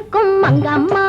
இருக்கும் மங்கம்மா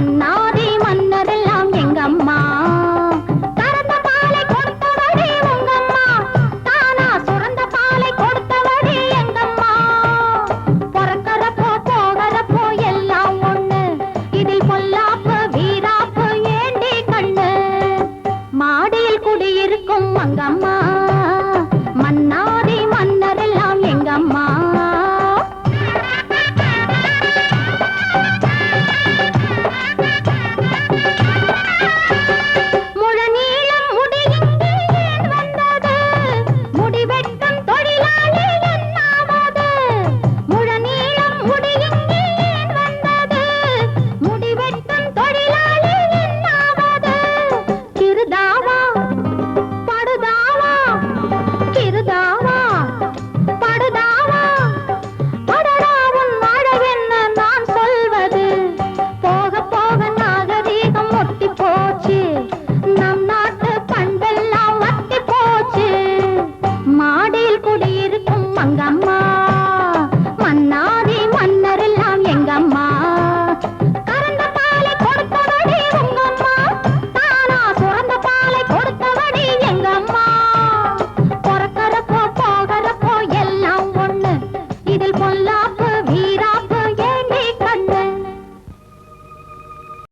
மன்னாரே மன்னரெல்லாம் எங்க அம்மா கறந்த பாலை கொடுத்தவரே உங்க அம்மா தானா சுரந்த பாலை கொடுத்தவரே எங்க மருதாவ